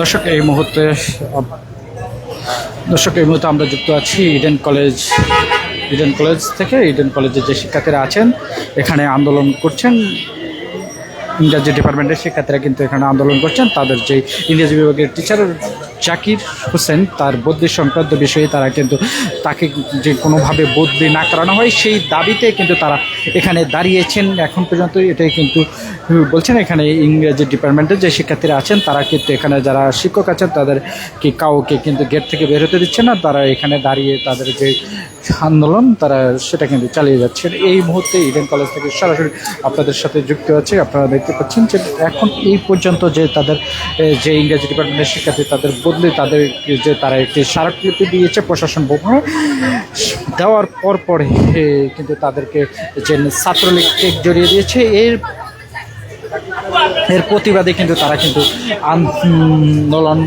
দর্শক, এই মুহূর্তে, দর্শক, এই মুহূর্তে আমরা যুক্ত আছি ইডেন কলেজ ইডেন কলেজ থেকে। ইডেন কলেজের যে শিক্ষার্থীরা আছেন, এখানে আন্দোলন করছেন। ইংরাজি ডিপার্টমেন্টের শিক্ষার্থীরা কিন্তু এখানে আন্দোলন করছেন। তাদের যে ইংরেজি বিভাগের টিচার জাকির হোসেন, তার বদলি সংক্রান্ত বিষয়ে তারা কিন্তু তাকে যে কোনোভাবে বদলি না করানো হয়, সেই দাবিতে কিন্তু তারা এখানে দাঁড়িয়েছেন। এখন পর্যন্ত এটাই কিন্তু বলছেন এখানে ইংরেজি ডিপার্টমেন্টের যে শিক্ষার্থীরা আছেন, তারা কিন্তু এখানে যারা শিক্ষক আছেন তাদের কি কাউকে কিন্তু গেট থেকে বের হতে দিচ্ছে না। তারা এখানে দাঁড়িয়ে তাদের যে আন্দোলন, তারা সেটা কিন্তু চালিয়ে যাচ্ছেন। এই মুহূর্তে ইডেন কলেজ থেকে সরাসরি আপনাদের সাথে যুক্ত আছে। আপনারা দেখতে পাচ্ছেন যে এখন এই পর্যন্ত যে তাদের যে ইংরেজি ডিপার্টমেন্টের শিক্ষার্থী তাদের বদলে, তাদের যে তারা একটি স্মারকলিপি দিয়েছে প্রশাসন ভবনে দেওয়ার পর পরে কিন্তু তাদেরকে যে ছাত্রলীগ কেক জড়িয়ে দিয়েছে এর এর প্রতিবাদে কিন্তু তারা কিন্তু আন্দোলন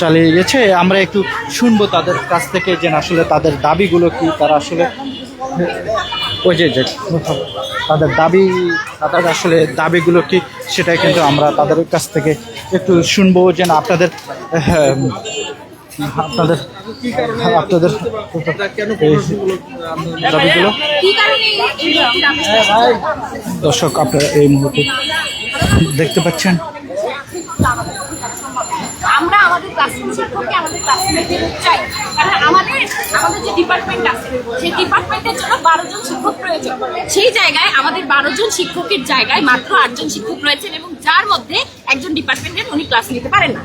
চালিয়ে গেছে। আমরা একটু শুনব তাদের কাছ থেকে যে আসলে তাদের দাবিগুলো কি তারা আসলে ওই যে যে তাদের দাবি তাদের আসলে দাবিগুলো কি সেটাই কিন্তু আমরা তাদের কাছ থেকে একটু শুনব যেন আপনাদের হ্যাঁ, আপনাদের আপনাদের দাবিগুলো আবিষ্কার দর্শক আপনারা এই মুহূর্তে দেখতে পাচ্ছেন। আমরা আমাদের ক্লাসরুম শিক্ষককে আমাদের ক্লাসরুমে চাই। কারণ আমাদের আমাদের যে ডিপার্টমেন্ট আছে সেই ডিপার্টমেন্টের জন্য বারো জন শিক্ষক প্রয়োজন। সেই জায়গায় আমাদের বারো জন শিক্ষকের জায়গায় মাত্র আটজন শিক্ষক রয়েছেন এবং যার মধ্যে একজন ডিপার্টমেন্টের উনি ক্লাস নিতে পারেন না।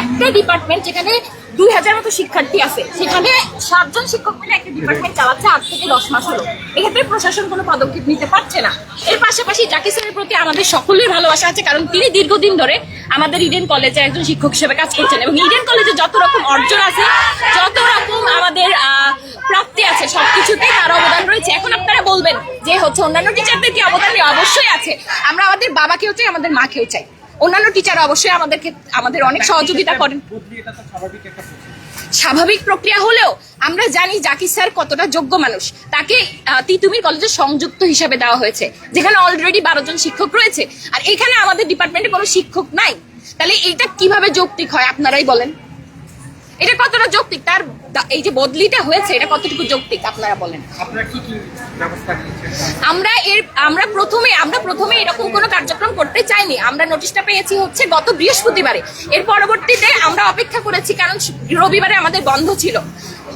একটা ডিপার্টমেন্ট যেখানে দুই হাজার মতো শিক্ষার্থী আছে, সেখানে সাতজন শিক্ষক মিলে একটা ডিপার্টমেন্ট চালাচ্ছে আট থেকে দশ মাস হলো। এক্ষেত্রে প্রশাসন কোনো পদক্ষেপ নিতে পারছে না। এর পাশাপাশি জাকির স্যারের প্রতি আমাদের সকলের ভালোবাসা আছে, কারণ তিনি দীর্ঘদিন ধরে আমাদের ইডেন কলেজে একজন শিক্ষক হিসেবে কাজ করছেন এবং ইডেন কলেজে যত রকম অর্জন আছে, যত রকম আমাদের প্রাপ্তি আছে সবকিছুতেই তার অবদান রয়েছে। এখন আপনারা বলবেন যে হচ্ছে অন্যান্য টিচারদের কি অবদান? অবশ্যই আছে। আমরা আমাদের বাবাকেও চাই, আমাদের মাকেও চাই। অন্যান্য টিচার অবশ্যই আমাদেরকে আমাদের অনেক সহযোগিতা করেন। স্বাভাবিক প্রক্রিয়া হলেও আমরা জানি জাকির স্যার কতটা যোগ্য মানুষ। তাকে তিতুমির কলেজে সংযুক্ত হিসাবে দেওয়া হয়েছে যেখানে অলরেডি বারো জন শিক্ষক রয়েছে। আর এখানে আমাদের ডিপার্টমেন্টে কোনো শিক্ষক নাই। তাহলে এইটা কীভাবে যৌক্তিক হয় আপনারাই বলেন। এটা কতটা যৌক্তিক? তার এই যে বদলিটা হয়েছে এটা কতটুকু যৌক্তিক আপনারা বলেন? আমরা এর আমরা প্রথমে আমরা প্রথমে এরকম কোনো কার্যক্রম করতে চাইনি। আমরা নোটিশটা পেয়েছি হচ্ছে গত বৃহস্পতিবারে। এর পরবর্তীতে আমরা অপেক্ষা করেছি কারণ রবিবারে আমাদের বন্ধ ছিল।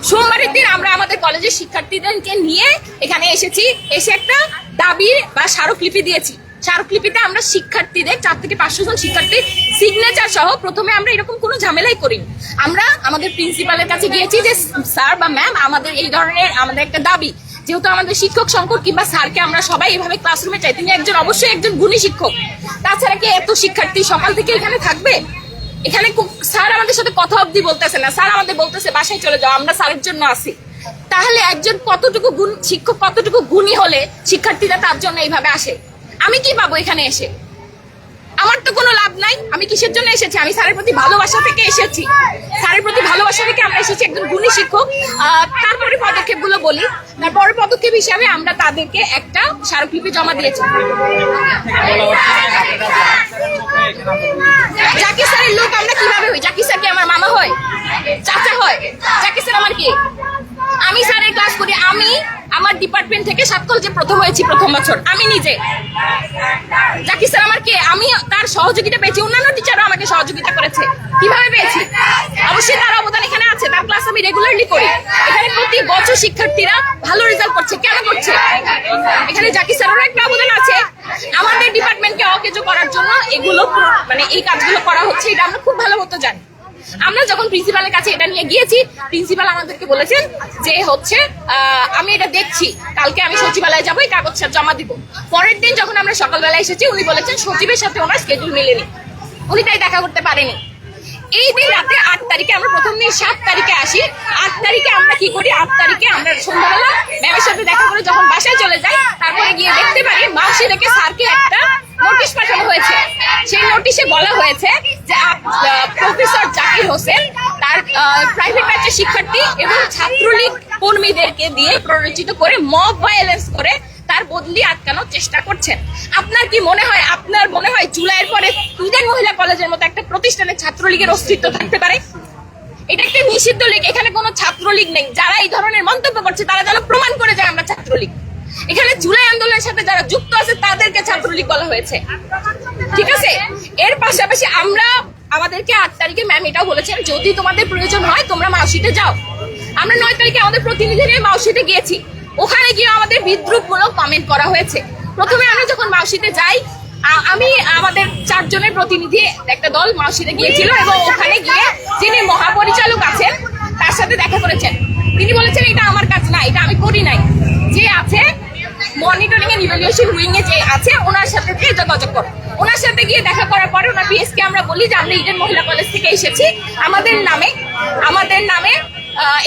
সোমবারের দিন আমরা আমাদের কলেজের শিক্ষার্থীদেরকে নিয়ে এখানে এসেছি। এসে একটা দাবির বা স্মারকলিপি দিয়েছি। স্মারকলিপিতে আমরা শিক্ষার্থীদের, চার থেকে পাঁচশো জন শিক্ষার্থীর সিগনেচার সহ প্রথমে আমরা এরকম কোনো ঝামেলাই করিনি। আমরা আমাদের প্রিন্সিপালের কাছে গিয়েছি যে স্যার বা ম্যাম আমাদের এই ধরনের আমাদের একটা দাবি। যেহেতু আমাদের শিক্ষক সংকট কিংবা স্যারকে আমরা সবাই এভাবে ক্লাসরুমে চাই, তিনি একজন অবশ্যই একজন গুণী শিক্ষক। তাছাড়া কি এত শিক্ষার্থী সকাল থেকে এখানে থাকবে? এখানে স্যার আমাদের সাথে কথা অবধি বলতেছে না। স্যার আমাদের বলতেছে, বাসায় চলে যাও, আমরা স্যারের জন্য আসি। তাহলে একজন কতটুকু গুণ শিক্ষক কতটুকু গুণী হলে শিক্ষার্থীরা তার জন্য এইভাবে আসে? আমি কি পাবো এখানে এসে? আমার তো কোনো লাভ নাই। আমি কিসের জন্য এসেছি? আমি স্যারের প্রতি ভালোবাসা থেকে এসেছি। স্যারের প্রতি ভালোবাসা থেকে আমরা এসেছি একজন গুণী শিক্ষক। তারপরে পদক্ষেপগুলো বলি। তারপরে পদক্ষেপ হিসাবে আমরা তাদেরকে একটা স্মারকলিপি জমা দিয়েছি। জাকির স্যারের লোক আমরা কীভাবে হই? জাকি স্যার কি আমার মামা হয়? চাচা হয়? জাকি স্যার আমার কি? আমি স্যারের ক্লাস করি। আমি আমার ডিপার্টমেন্ট থেকে সাত যে প্রথম হয়েছি প্রথম বছর, আমি নিজে। জাকির স্যার আমার কে? আমি তার সহযোগিতা পেয়েছি। অন্যান্য টিচারও আমাকে সহযোগিতা করেছে। কীভাবে পেয়েছি? অবশ্যই তার অবদান এখানে আছে। তার ক্লাস আমি রেগুলারলি করি। এখানে প্রতি বছর শিক্ষার্থীরা ভালো রেজাল্ট করছে। কেন করছে? এখানে জাকির স্যারেরও একটা অবদান আছে। আমাদের ডিপার্টমেন্টকে অকেজো করার জন্য এগুলো মানে এই কাজগুলো করা হচ্ছে। এটা আমরা খুব ভালো মতো জানি। আমরা যখন প্রিন্সিপালের কাছে এটা নিয়ে গিয়েছি, প্রিন্সিপাল আমাদেরকে বলেছেন যে হচ্ছে আমি এটা দেখছি, কালকে আমি সচিবালয়ে যাব, এই কাগজটা জমা দিব। পরের দিন যখন আমরা সকালবেলা এসেছি, উনি বলেছেন সচিবের সাথে ওনার স্কেডিউল মেলেনি। উনি তাই দেখা করতে পারেনি। এই দিন রাতে আট তারিখে আমরা প্রথম দিন সাত তারিখে আসি। আট তারিখে আমরা কি করি? আট তারিখে আমরা সন্ধ্যাবেলা ম্যামের সাথে দেখা করে যখন বাসায় চলে যাই, তারপরে গিয়ে দেখতে পারি মাসি রেখে স্যারকে একটা নোটিশ পাঠানো হয়েছে। সেই নোটিশে বলা হয়েছে প্রফেসর জাকির হোসেন, তার প্রাইভেট ব্যাচের শিক্ষার্থী এবং ছাত্রলীগ কর্মীদেরকে দিয়ে প্ররোচিত করে মব ভায়োলেন্স করে তার বদলি আটকানোর চেষ্টা করছেন। আপনার কি মনে হয়, আপনার মনে হয় জুলাইয়ের পরে ইডেন মহিলা কলেজের মতো একটা প্রতিষ্ঠানে ছাত্রলীগের অস্তিত্ব থাকতে পারে? এটা একটা নিষিদ্ধ লীগ, এখানে কোনো ছাত্রলীগ নেই। যারা এই ধরনের মন্তব্য করছে, তারা যেন প্রমাণ করে যায় আমরা ছাত্রলীগ। এখানে জুলাই আন্দোলনের সাথে যারা যুক্ত আছে, তাদেরকে ছাত্রলীগ বলা হয়েছে। ঠিক আছে? এর পাশাপাশি আমরা আমাদেরকে আট তারিখে ম্যাম এটাও বলেছেন, যদি তোমাদের প্রয়োজন হয় তোমরা মাউসিতে যাও। আমরা নয় তারিখে আমাদের প্রতিনিধি নিয়ে মাউসিতে গিয়েছি। ওখানে গিয়ে আমাদের বিদ্রুপমূলক কমেন্ট করা হয়েছে। প্রথমে আমরা যখন মাউসিতে যাই আমি, আমাদের চারজনের প্রতিনিধি একটা দল মাউসিতে গিয়েছিল এবং ওখানে গিয়ে যিনি মহাপরিচালক আছেন, তার সাথে দেখা করেছেন। তিনি বলেছেন, এটা আমার কাজ না, এটা আমি করি নাই। যে আছে মনিটরিং এন্ড ইভ্যালুয়েশন উইং এ যে আছে, ওনার সাথে গিয়ে যোগাযোগ করো। ওনার সাথে গিয়ে দেখা করার পরে ওনার বিএসকে আমরা বলি যে, আমরা ইডেন মহিলা কলেজ থেকে এসেছি। আমাদের নামে আমাদের নামে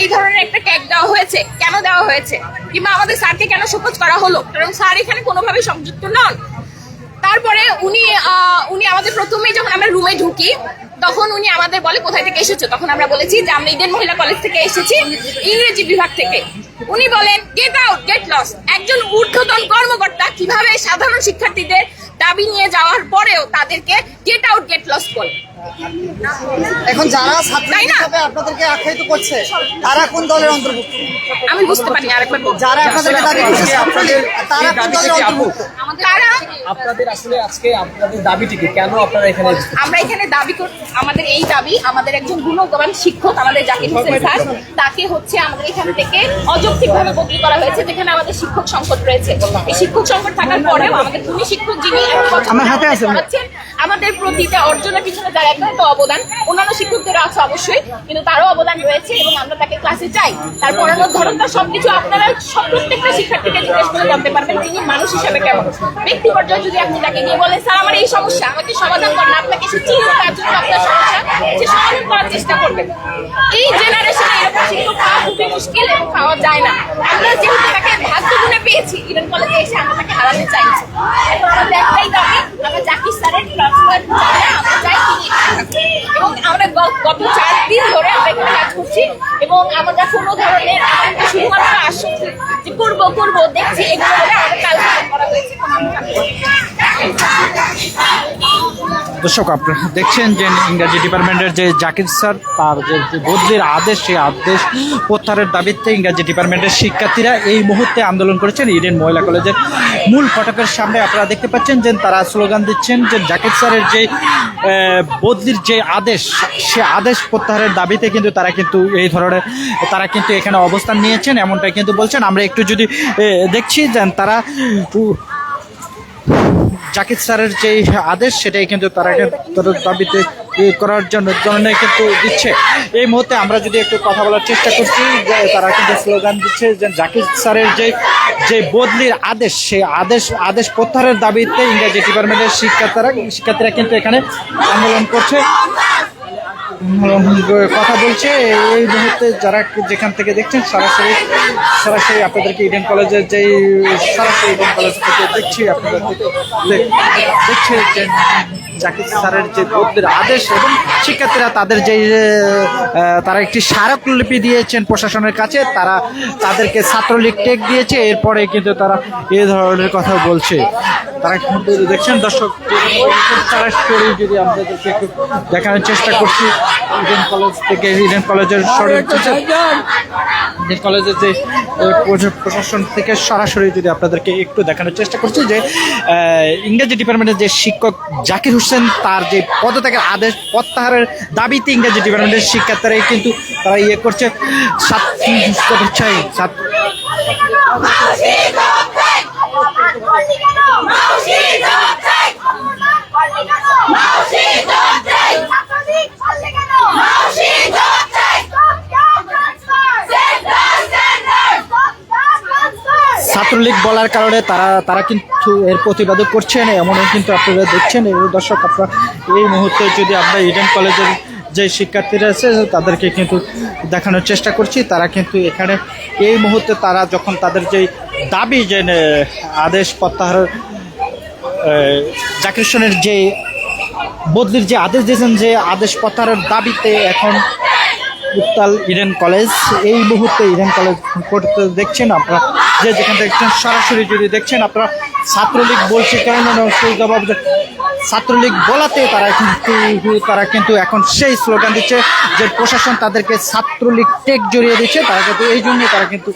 এই ধরনের একটা ট্যাগ দেওয়া হয়েছে। কেন দেওয়া হয়েছে? কিংবা আমাদের স্যারকে কেন শোকজ করা হলো? কারণ স্যার এখানে কোনোভাবে সংযুক্ত নন। তারপরে উনি উনি আমাদের প্রথমেই যখন আমরা রুমে ঢুকি, তখন উনি আমাদের বলে, কোথায় থেকে এসেছ? তখন আমরা বলেছি যে, আমরা ইডেন মহিলা কলেজ থেকে এসেছি ইংরেজি বিভাগ থেকে। উনি বলেন গেট আউট গেট লস একজন ঊর্ধ্বতন কর্মকর্তা কীভাবে সাধারণ শিক্ষার্থীদের দাবি নিয়ে যাওয়ার পরেও তাদেরকে গেট আউট গেট লস বলে। এখন যারা আপনাদেরকে আখ্যায়িত করছে তারা কোন দলের অন্তর্ভুক্ত? আমি বুঝতে পারি আরেকবার যারা আপনাদেরকে দাবি করছে তারা কোন দলের অন্তর্ভুক্ত? তারা আপনাদের আসলে আজকে আপনাদের দাবিটি কি কেন আপনারা এখানে আমরা এখানে দাবি কর আমাদের এই দাবি আমাদের একজন শিক্ষক আমাদের জাকির হোসেন স্যার তাকে হচ্ছে আমাদের এখান থেকে অযৌক্তিকভাবে বদলি করা হয়েছে যেখানে আমাদের শিক্ষক সংকট রয়েছে। এই শিক্ষক সংকট থাকার পরেও আমাদের শিক্ষক যিনি আমার হাতে আছে। আমাদের প্রতিটা অর্জনের পিছনে যার একটা তো অবদান, অন্যান্য শিক্ষকদেরও আছে অবশ্যই, কিন্তু তারও অবদান রয়েছে এবং আমরা তাকে ক্লাসে চাই। তার পড়ানোর ধরনটা সবকিছু আপনারা সব প্রত্যেকটা শিক্ষার্থীকে জিজ্ঞেস করে জানতে পারবেন তিনি মানুষ হিসেবে কেমন। ব্যক্তি পর্যায়ে যদি আপনি তাকে নিয়ে বলেন, স্যার, আমার এই সমস্যা, আমাকে সমাধান করেন, আপনাকে সে চিনে তার জন্য আপনার সমস্যা, সে সমাধান করার চেষ্টা করবেন এই জেনারেশনে এরকম শিক্ষক পাওয়া খুবই মুশকিল এবং পাওয়া যায় না। আমরা যেহেতু তাকে ভাগ্য গুণে পেয়েছি ইডেন কলেজে এসে আমরা তাকে হারাতে চাইছি। একটাই দাবি, আমরা জাকির স্যারের এবং আমরা গত চার দিন ধরে আমরা এখানে কাজ করছি এবং আমরা শুধুমাত্র আশ্বস্ত যে করব করব দেখছি এগুলো আমাদের কাজ করা হয়েছে দর্শক, আপনারা দেখছেন যে ইংরাজি ডিপার্টমেন্টের যে জাকির স্যার, তার যে বদলির আদেশ, সেই আদেশ প্রত্যাহারের দাবিতে ইংরাজি ডিপার্টমেন্টের শিক্ষার্থীরা এই মুহূর্তে আন্দোলন করেছেন। ইডেন মহিলা কলেজের মূল ফটকের সামনে আপনারা দেখতে পাচ্ছেন যে তারা স্লোগান দিচ্ছেন যে জাকির স্যারের যে বদলির যে আদেশ, সে আদেশ প্রত্যাহারের দাবিতে কিন্তু তারা কিন্তু এই ধরনের, তারা কিন্তু এখানে অবস্থান নিয়েছেন। এমনটাই কিন্তু বলছেন। আমরা একটু যদি দেখছি যে তারা জাকির স্যারের যে আদেশ, সেটাই কিন্তু তারা দাবিতে করার জন্য জন্য কিন্তু দিচ্ছে। এই মুহূর্তে আমরা যদি একটু কথা বলার চেষ্টা করছি, যে তারা কিন্তু স্লোগান দিচ্ছে যে জাকির স্যারের যে যে বদলির আদেশ, সেই আদেশ আদেশ প্রত্যাহারের দাবিতে ইংরেজি ডিপার্টমেন্টের শিক্ষার্থীরা শিক্ষার্থীরা কিন্তু এখানে আন্দোলন করছে। কথা বলছে। এই মুহূর্তে যারা যেখান থেকে দেখছেন, সরাসরি সরাসরি আপনাদেরকে ইডেন কলেজের যে সরাসরি ইডেন কলেজ থেকে দেখছি, আপনাদের দেখছে যে জাকির স্যারের যে বদলির আদেশ এবং শিক্ষার্থীরা তাদের যে তারা একটি স্মারকলিপি দিয়েছেন প্রশাসনের কাছে। তারা তাদেরকে ছাত্রলীগ টেক দিয়েছে। এরপরে কিন্তু তারা এই ধরনের কথা বলছে। তারা কিন্তু দেখছেন, দর্শক সরাসরি যদি আপনাদেরকে একটু দেখানোর চেষ্টা করছি। ইডেন কলেজ থেকে ইডেন কলেজের ইডেন কলেজের যে প্রশাসন থেকে সরাসরি যদি আপনাদেরকে একটু দেখানোর চেষ্টা করছি যে ইংরেজি ডিপার্টমেন্টের যে শিক্ষক জাকির হোসেন তার যে পদত্যাগের আদেশ প্রত্যাহারের দাবিতে ইংরেজি ডিপার্টমেন্টের শিক্ষার্থীরাই কিন্তু তারা ইয়ে করছে। ছাত্র শুভেচ্ছায় ছাত্রলীগ বলার কারণে তারা তারা কিন্তু এর প্রতিবাদও করছেন, এমনও কিন্তু আপনারা দেখছেন। দর্শক, আপনারা এই মুহূর্তে যদি আমরা ইডেন কলেজের যে শিক্ষার্থীরা আছে, তাদেরকে কিন্তু দেখানোর চেষ্টা করছি। তারা কিন্তু এখানে, এই মুহূর্তে তারা যখন তাদের যে দাবি যে আদেশ প্রত্যাহার জাকির যে বদলির যে আদেশ দিয়েছেন, যে আদেশ প্রত্যাহারের দাবিতে এখন উত্তাল ইডেন কলেজ। এই মুহূর্তে ইডেন কলেজ করতে দেখছেন আপনারা। যে যেখান থেকে দেখছেন, সরাসরি যদি দেখছেন আপনারা, ছাত্রলীগ বলছে কেন সেই জবাব ছাত্রলীগ বলাতে তারা কিন্তু তারা কিন্তু এখন সেই স্লোগান দিচ্ছে যে প্রশাসন তাদেরকে ছাত্রলীগ টেক জড়িয়ে দিচ্ছে। তারা কিন্তু এই জন্য তারা কিন্তু